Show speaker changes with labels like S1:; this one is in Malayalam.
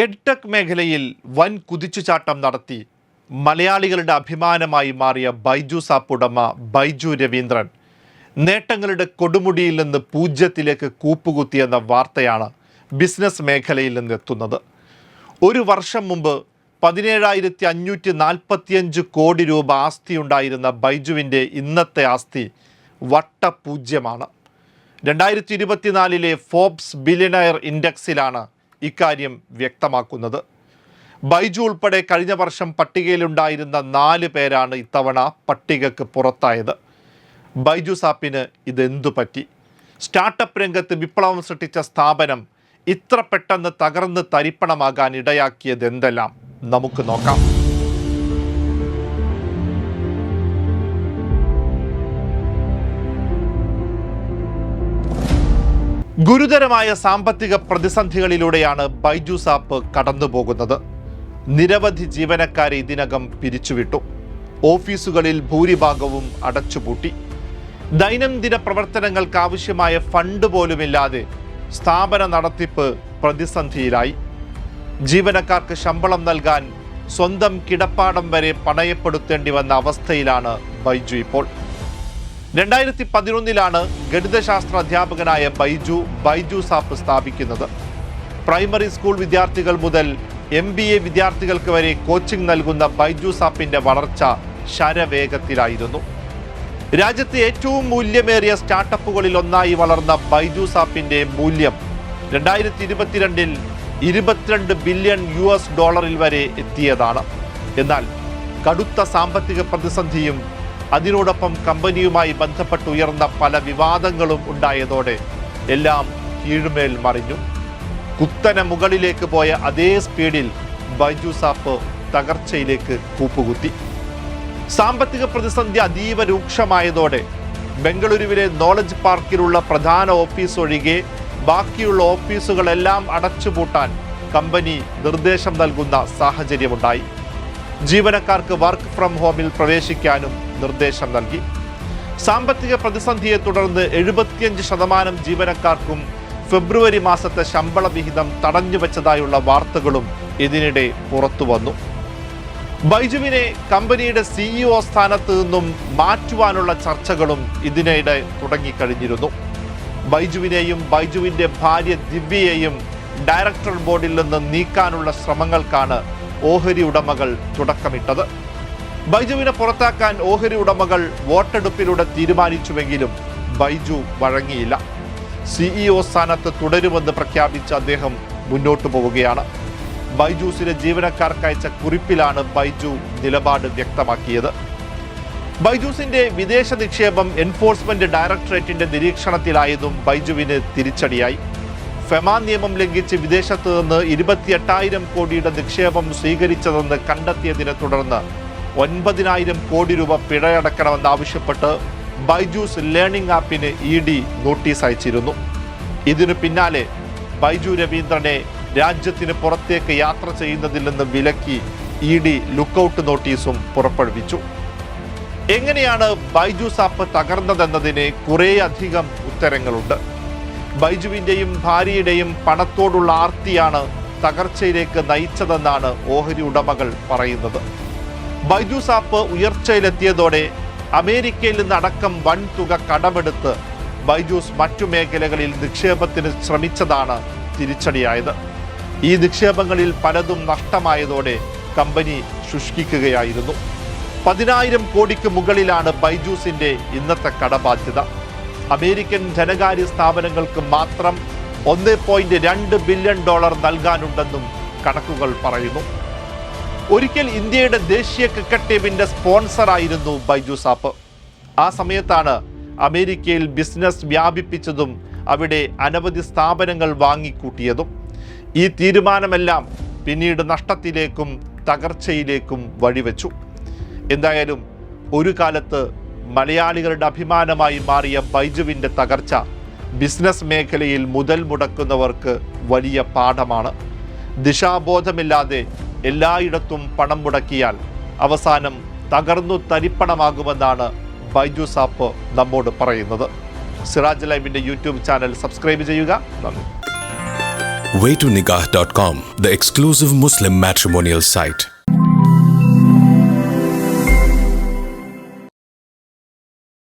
S1: എഡ്ടെക് മേഖലയിൽ വൻ കുതിച്ചുചാട്ടം നടത്തി മലയാളികളുടെ അഭിമാനമായി മാറിയ ബൈജു ആപ്പ് ഉടമ ബൈജു രവീന്ദ്രൻ നേട്ടങ്ങളുടെ കൊടുമുടിയിൽ നിന്ന് പൂജ്യത്തിലേക്ക് കൂപ്പുകുത്തിയെന്ന വാർത്തയാണ് ബിസിനസ് മേഖലയിൽ നിന്നെത്തുന്നത് ഒരു വർഷം മുമ്പ് പതിനേഴായിരത്തി അഞ്ഞൂറ്റി നാൽപ്പത്തിയഞ്ച് കോടി രൂപ ആസ്തിയുണ്ടായിരുന്ന ബൈജുവിന്റെ ഇന്നത്തെ ആസ്തി വട്ടപൂജ്യമാണ്. രണ്ടായിരത്തി ഇരുപത്തിനാലിലെ ഫോബ്സ് ബില്യണയർ ഇൻഡെക്സിലാണ് ഇക്കാര്യം വ്യക്തമാക്കുന്നത്. ബൈജു ഉൾപ്പെടെ കഴിഞ്ഞ വർഷം പട്ടികയിലുണ്ടായിരുന്ന നാല് പേരാണ് ഇത്തവണ പട്ടികക്ക് പുറത്തായത്. ബൈജു സാപ്പിന് ഇതെന്തു പറ്റി? സ്റ്റാർട്ടപ്പ് രംഗത്ത് വിപ്ലവം സൃഷ്ടിച്ച സ്ഥാപനം ഇത്ര പെട്ടെന്ന് തകർന്ന് തരിപ്പണമാകാൻ ഇടയാക്കിയതെന്തെല്ലാം? നമുക്ക് നോക്കാം. ഗുരുതരമായ സാമ്പത്തിക പ്രതിസന്ധികളിലൂടെയാണ് ബൈജൂസ് ആപ്പ് കടന്നുപോകുന്നത്. നിരവധി ജീവനക്കാരെ ഇതിനകം പിരിച്ചുവിട്ടു. ഓഫീസുകളിൽ ഭൂരിഭാഗവും അടച്ചുപൂട്ടി. ദൈനംദിന പ്രവർത്തനങ്ങൾക്ക് ആവശ്യമായ ഫണ്ട് പോലുമില്ലാതെ സ്ഥാപന നടത്തിപ്പ് പ്രതിസന്ധിയിലായി. ജീവനക്കാർക്ക് ശമ്പളം നൽകാൻ സ്വന്തം കിടപ്പാടം വരെ പണയപ്പെടുത്തേണ്ടി വന്ന അവസ്ഥയിലാണ് ബൈജു ഇപ്പോൾ. രണ്ടായിരത്തി പതിനൊന്നിലാണ് ഗണിതശാസ്ത്ര അധ്യാപകനായ ബൈജു ബൈജു സാപ്പ് സ്ഥാപിക്കുന്നത്. പ്രൈമറി സ്കൂൾ വിദ്യാർത്ഥികൾ മുതൽ എം ബി എ വിദ്യാർത്ഥികൾക്ക് വരെ കോച്ചിംഗ് നൽകുന്ന ബൈജു സാപ്പിന്റെ വളർച്ച ശരവേഗത്തിലായിരുന്നു. രാജ്യത്തെ ഏറ്റവും മൂല്യമേറിയ സ്റ്റാർട്ടപ്പുകളിൽ ഒന്നായി വളർന്ന ബൈജു സാപ്പിന്റെ മൂല്യം രണ്ടായിരത്തി ഇരുപത്തിരണ്ടിൽ ഇരുപത്തിരണ്ട് ബില്യൺ യു എസ് ഡോളറിൽ വരെ എത്തിയതാണ്. എന്നാൽ കടുത്ത സാമ്പത്തിക പ്രതിസന്ധിയും അതിനോടൊപ്പം കമ്പനിയുമായി ബന്ധപ്പെട്ട് ഉയർന്ന പല വിവാദങ്ങളും ഉണ്ടായതോടെ എല്ലാം കീഴ്മേൽ മറിഞ്ഞു. കുത്തനെ മുകളിലേക്ക് പോയ അതേ സ്പീഡിൽ ബൈജു സാപ്പ് തകർച്ചയിലേക്ക് കൂപ്പുകുത്തി. സാമ്പത്തിക പ്രതിസന്ധി അതീവ രൂക്ഷമായതോടെ ബംഗളൂരുവിലെ നോളജ് പാർക്കിലുള്ള പ്രധാന ഓഫീസ് ഒഴികെ ബാക്കിയുള്ള ഓഫീസുകളെല്ലാം അടച്ചുപൂട്ടാൻ കമ്പനി നിർദ്ദേശം നൽകുന്ന സാഹചര്യമുണ്ടായി. ജീവനക്കാർക്ക് വർക്ക് ഫ്രം ഹോമിൽ പ്രവേശിക്കാനും നിർദ്ദേശം നൽകി. സാമ്പത്തിക പ്രതിസന്ധിയെ തുടർന്ന് എഴുപത്തിയഞ്ച് ശതമാനം ജീവനക്കാർക്കും ഫെബ്രുവരി മാസത്തെ ശമ്പള വിഹിതം തടഞ്ഞുവെച്ചതായുള്ള വാർത്തകളും ഇതിനിടെ പുറത്തുവന്നു ബൈജുവിനെ കമ്പനിയുടെ സിഇഒ സ്ഥാനത്ത് നിന്നും മാറ്റുവാനുള്ള ചർച്ചകളും ഇതിനിടെ തുടങ്ങിക്കഴിഞ്ഞിരുന്നു. ബൈജുവിനെയും ബൈജുവിന്റെ ഭാര്യ ദിവ്യയെയും ഡയറക്ടർ ബോർഡിൽ നിന്ന് നീക്കാനുള്ള ശ്രമങ്ങൾക്കാണ് ഓഹരി ഉടമകൾ തുടക്കമിട്ടത്. ബൈജുവിനെ പുറത്താക്കാൻ ഓഹരി ഉടമകൾ വോട്ടെടുപ്പിലൂടെ തീരുമാനിച്ചുവെങ്കിലും ബൈജു വഴങ്ങിയില്ല. സിഇഒ സ്ഥാനത്ത് തുടരുമെന്ന് പ്രഖ്യാപിച്ച അദ്ദേഹം മുന്നോട്ടു പോവുകയാണ്. ബൈജൂസിലെ ജീവനക്കാർക്കയച്ച കുറിപ്പിലാണ് ബൈജു നിലപാട് വ്യക്തമാക്കിയത്. ബൈജൂസിന്റെ വിദേശ നിക്ഷേപം എൻഫോഴ്സ്മെന്റ് ഡയറക്ടറേറ്റിന്റെ നിരീക്ഷണത്തിലായതും ബൈജുവിന് തിരിച്ചടിയായി. ഫെമാ നിയമം ലംഘിച്ച് വിദേശത്ത് നിന്ന് ഇരുപത്തിയെട്ടായിരം കോടിയുടെ നിക്ഷേപം സ്വീകരിച്ചതെന്ന് കണ്ടെത്തിയതിനെ തുടർന്ന് ഒൻപതിനായിരം കോടി രൂപ പിഴയടക്കണമെന്നാവശ്യപ്പെട്ട് ബൈജൂസ് ലേണിംഗ് ആപ്പിന് ഇ ഡി നോട്ടീസ് അയച്ചിരുന്നു. ഇതിനു പിന്നാലെ ബൈജു രവീന്ദ്രനെ രാജ്യത്തിന് പുറത്തേക്ക് യാത്ര ചെയ്യുന്നതിൽ നിന്ന് വിലക്കി ഇ ഡി ലുക്കൌട്ട് നോട്ടീസും പുറപ്പെടുവിച്ചു. എങ്ങനെയാണ് ബൈജൂസ് ആപ്പ് തകർന്നതെന്നതിന് കുറേയധികം ഉത്തരങ്ങളുണ്ട്. ബൈജുവിന്റെയും ഭാര്യയുടെയും പണത്തോടുള്ള ആർത്തിയാണ് തകർച്ചയിലേക്ക് നയിച്ചതെന്നാണ് ഓഹരി ഉടമകൾ പറയുന്നത്. ബൈജൂസ് ആപ്പ് ഉയർച്ചയിലെത്തിയതോടെ അമേരിക്കയിൽ നിന്നടക്കം വൻ തുക കടമെടുത്ത് ബൈജൂസ് മറ്റു മേഖലകളിൽ നിക്ഷേപത്തിന് ശ്രമിച്ചതാണ് തിരിച്ചടിയായത്. ഈ നിക്ഷേപങ്ങളിൽ പലതും നഷ്ടമായതോടെ കമ്പനി ശുഷ്കിക്കുകയായിരുന്നു. പതിനായിരം കോടിക്ക് മുകളിലാണ് ബൈജൂസിന്റെ ഇന്നത്തെ കടബാധ്യത. അമേരിക്കൻ ധനകാര്യ സ്ഥാപനങ്ങൾക്ക് മാത്രം ഒന്ന് പോയിന്റ് രണ്ട് ബില്യൺ ഡോളർ നൽകാനുണ്ടെന്നും കണക്കുകൾ പറയുന്നു. ഒരിക്കൽ ഇന്ത്യയുടെ ദേശീയ ക്രിക്കറ്റ് ടീമിന്റെ സ്പോൺസറായിരുന്നു ബൈജു സാപ്പ്. ആ സമയത്താണ് അമേരിക്കയിൽ ബിസിനസ് വ്യാപിപ്പിച്ചതും അവിടെ അനവധി സ്ഥാപനങ്ങൾ വാങ്ങിക്കൂട്ടിയതും. ഈ തീരുമാനമെല്ലാം പിന്നീട് നഷ്ടത്തിലേക്കും തകർച്ചയിലേക്കും വഴിവെച്ചു. എന്തായാലും ഒരു കാലത്ത് മലയാളികളുടെ അഭിമാനമായി മാറിയ ബൈജുവിന്റെ തകർച്ച ബിസിനസ് മേഖലയിൽ മുതൽ മുടക്കുന്നവർക്ക് വലിയ പാഠമാണ്. ദിശാബോധമില്ലാതെ എല്ലായിടത്തും പണം മുടക്കിയാൽ അവസാനം തകർന്നു തരിപ്പണമാകുമെന്നാണ് ബൈജു സാപ്പ് നമ്മോട് പറയുന്നത്. സിറാജ് ലൈവിന്റെ യൂട്യൂബ് ചാനൽ സബ്സ്ക്രൈബ് ചെയ്യുക. നന്ദി.
S2: The exclusive Muslim matrimonial site.